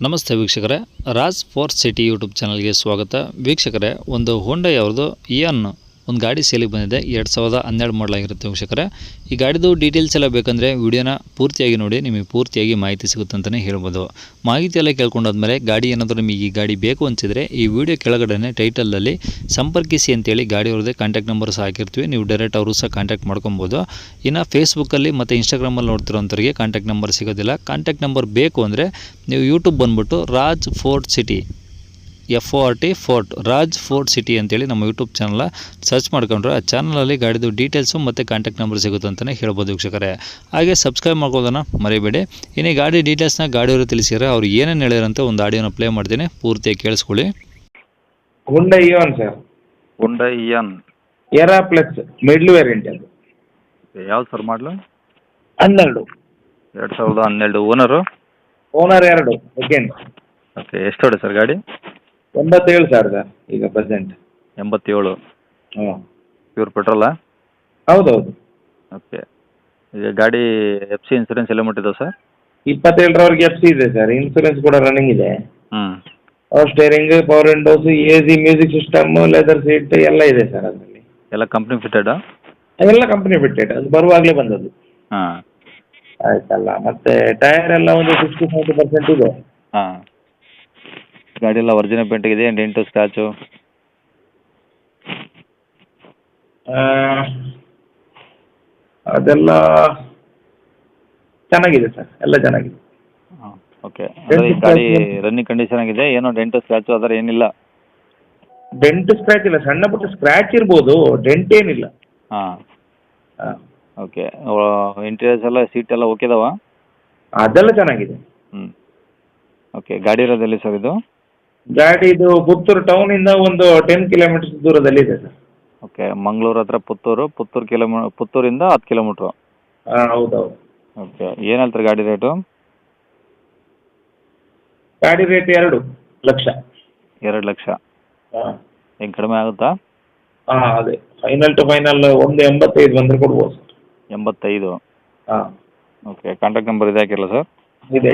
ನಮಸ್ತೆ ವೀಕ್ಷಕರೇ Raj four city YouTube ಚಾನಲ್ಗೆ ಸ್ವಾಗತ. ವೀಕ್ಷಕರೇ ಒಂದು ಹೋಂಡೈ ಅವ್ರದ್ದು ಇಯನ್ ಒಂದು ಗಾಡಿ ಸೇಲಿಗೆ ಬಂದಿದೆ. ಎರಡು ಸಾವಿರದ ಹನ್ನೆರಡು ಮಾಡಲಾಗಿರುತ್ತೆ ವೀಕ್ಷಕರೇ. ಈ ಗಾಡಿದು ಡೀಟೇಲ್ಸ್ ಎಲ್ಲ ಬೇಕಂದರೆ ವಿಡಿಯೋನ ಪೂರ್ತಿಯಾಗಿ ನೋಡಿ, ನಿಮಗೆ ಪೂರ್ತಿಯಾಗಿ ಮಾಹಿತಿ ಸಿಗುತ್ತೆ ಅಂತಲೇ ಹೇಳ್ಬೋದು. ಮಾಹಿತಿ ಎಲ್ಲ ಕೇಳ್ಕೊಂಡಾದ್ಮೇಲೆ ಗಾಡಿ ಏನಾದರೂ ನಿಮಗೆ ಈ ಗಾಡಿ ಬೇಕು ಅನಿಸಿದರೆ ಈ ವಿಡಿಯೋ ಕೆಳಗಡೆ ಟೈಟಲಲ್ಲಿ ಸಂಪರ್ಕಿಸಿ ಅಂತೇಳಿ ಗಾಡಿ ಅವ್ರದ್ದೇ ಕಾಂಟ್ಯಾಕ್ಟ್ ನಂಬರ್ ಸಹ ಹಾಕಿರ್ತೀವಿ. ನೀವು ಡೈರೆಕ್ಟ್ ಅವರು ಸಹ ಕಾಂಟ್ಯಾಕ್ಟ್ ಮಾಡ್ಕೊಬೋದು. ಇನ್ನು ಫೇಸ್ಬುಕ್ಕಲ್ಲಿ ಮತ್ತು ಇನ್ಸ್ಟಾಗ್ರಾಮಲ್ಲಿ ನೋಡ್ತಿರೋಂಥವ್ರಿಗೆ ಕಾಂಟ್ಯಾಕ್ಟ್ ನಂಬರ್ ಸಿಗೋದಿಲ್ಲ. ಕಾಂಟ್ಯಾಕ್ಟ್ ನಂಬರ್ ಬೇಕು ಅಂದರೆ ನೀವು ಯೂಟ್ಯೂಬ್ ಬಂದುಬಿಟ್ಟು Raj fort city F O R T fort Raj fort city ಅಂತೇಳಿ ನಮ್ಮ ಯೂಟ್ಯೂಬ್ ಚಾನಲ್ ಸರ್ಚ್ ಮಾಡ್ಕೊಂಡ್ರೆ ಆ ಚಾನಲಲ್ಲಿ ಗಾಡಿದು ಡೀಟೇಲ್ಸು ಮತ್ತು ಕಾಂಟ್ಯಾಕ್ಟ್ ನಂಬರ್ ಸಿಗುತ್ತೆ ಅಂತಲೇ ಹೇಳ್ಬೋದು ವೀಕ್ಷಕರೇ. ಹಾಗೆ ಸಬ್ಸ್ಕ್ರೈಬ್ ಮಾಡ್ಕೋದನ್ನು ಮರಿಬೇಡಿ. ಇನ್ನು ಈ ಗಾಡಿ ಡೀಟೇಲ್ಸ್ನ ಗಾಡಿಯವರು ತಿಳಿಸಿದ್ರೆ ಅವ್ರು ಏನೇನು ಹೇಳಿರಂತ ಒಂದು ಆಡಿಯೋನ ಪ್ಲೇ ಮಾಡ್ತೀನಿ. ಪೂರ್ತಿಯಾಗಿ ಕೇಳಿಸ್ಕೊಳ್ಳಿ. Hyundai Eon sir Hyundai Eon Era plus middle variant ಅದು ಯಾವ್ದು ಸರ್ ಮಾಡಲು ಹನ್ನೆರಡು. ಎರಡು ಸಾವಿರದ ಹನ್ನೆರಡು. ಓನರು ಓನರ್ ಎರಡು ಓಕೆ ಓಕೆ ಎಷ್ಟು ಹೊಡೆ ಸರ್ ಗಾಡಿ? ಒಂಬತ್ತೇಳು ಸಾವಿರದ ಈಗ ಪ್ರೆಸೆಂಟ್ ಎಂಬತ್ತೇಳು. ಹ್ಞೂ ಪ್ಯೂರ್ ಪೆಟ್ರೋಲಾ ಹೌದೌದು. ಓಕೆ ಈಗ ಗಾಡಿ ಎಫ್ ಸಿ ಇನ್ಸೂರೆನ್ಸ್ ಎಲ್ಲ ಮುಟ್ಟಿದ್ದಾವೆ ಸರ್ ಇಪ್ಪತ್ತೇಳರವರೆಗೆ ಎಫ್ ಸಿ ಇದೆ ಸರ್ ಇನ್ಸೂರೆನ್ಸ್ ಕೂಡ ರನ್ನಿಂಗ್ ಇದೆ. ಹ್ಞೂ power steering power windows A C music system leather seat ಎಲ್ಲ ಇದೆ ಸರ್ ಅದರಲ್ಲಿ. ಎಲ್ಲ ಕಂಪ್ನಿ ಫಿಟೆಡಾ ಅದೆಲ್ಲ ಕಂಪ್ನಿ ಬಿಟ್ಟಿದೆ ಅದು ಬರುವಾಗಲೇ ಬಂದದ್ದು. ಹಾಂ. ಆಯ್ತಲ್ಲ. ಮತ್ತೆ ಟೈರ್ ಎಲ್ಲ ಒಂದು ಸಿಕ್ಸ್ಟಿ ಫೈವ್ ಪರ್ಸೆಂಟ್ ಇದೆ. ಹಾಂ. ಗಾಡಿ ಎಲ್ಲ ಒರಿಜಿನಲ್ ಪೇಂಟಿಗಿದೆ ಡೆಂಟು ಸ್ಕ್ರಾಚು ಅದೆಲ್ಲ ಚೆನ್ನಾಗಿದೆ ಸರ್ ಎಲ್ಲ ಚೆನ್ನಾಗಿದೆ. ಹಾಂ ಓಕೆ ಈ ಗಾಡಿ ರನ್ನಿಂಗ್ ಕಂಡೀಷನ್ ಆಗಿದೆ ಏನೋ ಡೆಂಟು ಸ್ಕ್ರಾಚು ಅದರ ಏನಿಲ್ಲ? ಡೆಂಟ್ ಸ್ಕ್ರಾಚ್ ಇಲ್ಲ ಸಣ್ಣ ಪುಟ್ಟ ಸ್ಕ್ರಾಚ್ ಇರ್ಬೋದು ಡೆಂಟ್ ಏನಿಲ್ಲ. ಹಾಂ. ಹಾಂ ಓಕೆ ಇಂಟೀರಿಯರ್ಸ್ ಎಲ್ಲ ಸೀಟ್ ಎಲ್ಲ ಓಕೆ ಇದಾವಾ ಅದೆಲ್ಲ ಚೆನ್ನಾಗಿದೆ. ಹ್ಞೂ ಓಕೆ ಗಾಡಿ ಇರೋದೆಲ್ಲಿ ಸರ್ ಇದು? ಗಾಡಿ ಇದು ಪುತ್ತೂರು ಟೌನಿಂದ ಒಂದು ಟೆನ್ ಕಿಲೋಮೀಟರ್ ದೂರದಲ್ಲಿ ಇದೆ ಸರ್. ಓಕೆ ಮಂಗಳೂರು ಹತ್ರ ಪುತ್ತೂರು ಪುತ್ತೂರು ಕಿಲೋಮೀ ಪುತ್ತೂರಿಂದ ಹತ್ತು ಕಿಲೋಮೀಟ್ರು ಹಾಂ ಹೌದೌದು. ಓಕೆ ಏನು ಹೇಳ್ತಾರೆ ಗಾಡಿ ರೇಟು ಗಾಡಿ ರೇಟ್ ಎರಡು ಲಕ್ಷ. ಎರಡು ಲಕ್ಷ. ಹೆಂಗ್ ಹೆಂಗೆ ಕಡಿಮೆ ಆಗುತ್ತಾ? ಹಾಂ ಅದೇ. ಫೈನಲ್ ಟು ಫೈನಲ್ ಒಂದು ಎಂಬತ್ತೈದು ಬಂದರೆ ಕೊಡ್ಬೋದು ಸರ್. ಎಂಬತ್ತೈದು? ಹಾಂ. ಓಕೆ ಕಾಂಟ್ಯಾಕ್ಟ್ ನಂಬರ್ ಇದೆ ಹಾಕಿಲ್ಲ ಸರ್? ಇದೆ.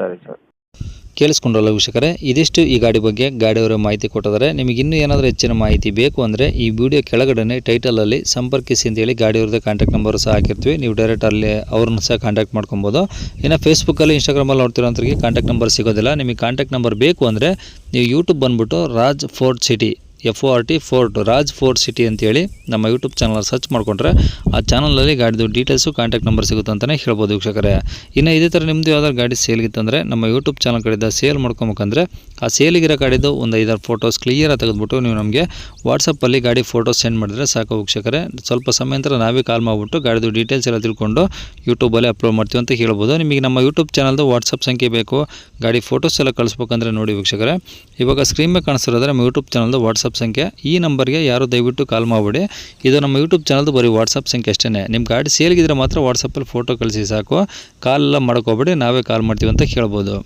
ಸರಿ ಸರ್. ಕೇಳಿಸ್ಕೊಂಡ್ರಲ್ಲ ವೀಕ್ಷಕರೇ, ಇದಿಷ್ಟು ಈ ಗಾಡಿ ಬಗ್ಗೆ ಗಾಡಿಯವರ ಮಾಹಿತಿ ಕೊಟ್ಟಿದ್ದಾರೆ. ನಿಮಗೆ ಇನ್ನೂ ಏನಾದರೂ ಹೆಚ್ಚಿನ ಮಾಹಿತಿ ಬೇಕು ಅಂದರೆ ಈ ವಿಡಿಯೋ ಕೆಳಗಡೆ ಟೈಟಲಲ್ಲಿ ಸಂಪರ್ಕಿಸಿ ಅಂತೇಳಿ ಗಾಡಿಯವ್ರದ್ದು ಕಾಂಟ್ಯಾಕ್ಟ್ ನಂಬರ್ ಸಹ ಹಾಕಿರ್ತೀವಿ. ನೀವು ಡೈರೆಕ್ಟ್ ಅಲ್ಲಿ ಅವ್ರನ್ನ ಸಹ ಕಾಂಟ್ಯಾಕ್ಟ್ ಮಾಡ್ಕೊಬೋದು. ಇನ್ನು ಫೇಸ್ಬುಕ್ಕಲ್ಲಿ ಇನ್ಸ್ಟಾಗ್ರಾಮಲ್ಲಿ ನೋಡ್ತಿರೋಂಥವ್ರಿಗೆ ಕಾಂಟ್ಯಾಕ್ಟ್ ನಂಬರ್ ಸಿಗೋದಿಲ್ಲ. ನಿಮಗೆ ಕಾಂಟ್ಯಾಕ್ಟ್ ನಂಬರ್ ಬೇಕು ಅಂದರೆ ನೀವು ಯೂಟ್ಯೂಬ್ ಬಂದುಬಿಟ್ಟು Raj fort city F O R T fort Raj fort city ಅಂತೇಳಿ ನಮ್ಮ ಯೂಟ್ಯೂಬ್ ಚಾನಲ್ ಸರ್ಚ್ ಮಾಡಿಕೊಂಡ್ರೆ ಆ ಚಾನಲಲ್ಲಿ ಗಾಡಿದು ಡೀಟೇಲ್ಸು ಕಾಂಟ್ಯಾಕ್ಟ್ ನಂಬರ್ ಸಿಗುತ್ತೆ ಅಂತಲೇ ಹೇಳ್ಬೋದು ವೀಕ್ಷಕರೇ. ಇನ್ನು ಇದೇ ಥರ ನಿಮ್ಮದು ಯಾವ್ದಾದ್ರು ಗಾಡಿ ಸೇಲ್ಗಿತ್ತಂದರೆ ನಮ್ಮ ಯೂಟ್ಯೂಬ್ ಚಾನಲ್ ಕಡೆಯಿಂದ ಸೇಲ್ ಮಾಡ್ಕೊಬೇಕಂದ್ರೆ ಆ ಸೇಲಿಗಿರೋ ಗಾಡಿದು ಒಂದು ಐದಾರು ಫೋಟೋಸ್ ಕ್ಲಿಯರಾಗಿ ತೆಗೆದುಬಿಟ್ಟು ನೀವು ನಮಗೆ ವಾಟ್ಸಪ್ಪಲ್ಲಿ ಗಾಡಿ ಫೋಟೋಸ್ ಸೆಂಡ್ ಮಾಡಿದ್ರೆ ಸಾಕು ವೀಕ್ಷಕರೇ. ಸ್ವಲ್ಪ ಸಮಯ ನಂತರ ನಾವೇ ಕಾಲ್ ಮಾಡಿಬಿಟ್ಟು ಗಾಡಿದು ಡೀಟೇಲ್ಸ್ ಎಲ್ಲ ತಿಳ್ಕೊಂಡು ಯೂಟ್ಯೂಬಲ್ಲಿ ಅಪ್ಲೋಡ್ ಮಾಡ್ತೀವಿ ಅಂತ ಹೇಳ್ಬೋದು. ನಿಮಗೆ ನಮ್ಮ ಯೂಟ್ಯೂಬ್ ಚಾನಲ್ದು ವಾಟ್ಸಪ್ ಸಂಖ್ಯೆ ಬೇಕು, ಗಾಡಿ ಫೋಟೋಸ್ ಎಲ್ಲ ಕಳಿಸ್ಬೇಕಂದ್ರೆ ನೋಡಿ ವೀಕ್ಷಕರೇ. ಇವಾಗ ಸ್ಕ್ರೀನ್ ಮೇಲೆ ಕಾಣಿಸ್ತಿರೋದ್ರೆ ನಮ್ಮ ಯೂಟ್ಯೂಬ್ ಚಾನಲ್ದು ವಾಟ್ಸಪ್ ಸಂಖ್ಯೆ. ಈ ನಂಬರ್ಗೆ ಯಾರು ದಯವಿಟ್ಟು ಕಾಲ್ ಮಾಡಿಬಿಡಿ. ಇದು ನಮ್ಮ ಯೂಟ್ಯೂಬ್ ಚಾನಲ್ದು ಬರೀ ವಾಟ್ಸಪ್ ಸಂಖ್ಯೆ ಅಷ್ಟೇ ನಿಮ್ಮ ಗಾಡಿ ಸೇಲ್ಗಿದ್ರೆ ಮಾತ್ರ ವಾಟ್ಸಪ್ಪಲ್ಲಿ ಫೋಟೋ ಕಳಿಸಿ ಸಾಕು. ಕಾಲ್ ಎಲ್ಲ ಮಾಡ್ಕೋಬೇಡಿ. ನಾವೇ ಕಾಲ್ ಮಾಡ್ತೀವಿ ಅಂತ ಹೇಳ್ಬೋದು.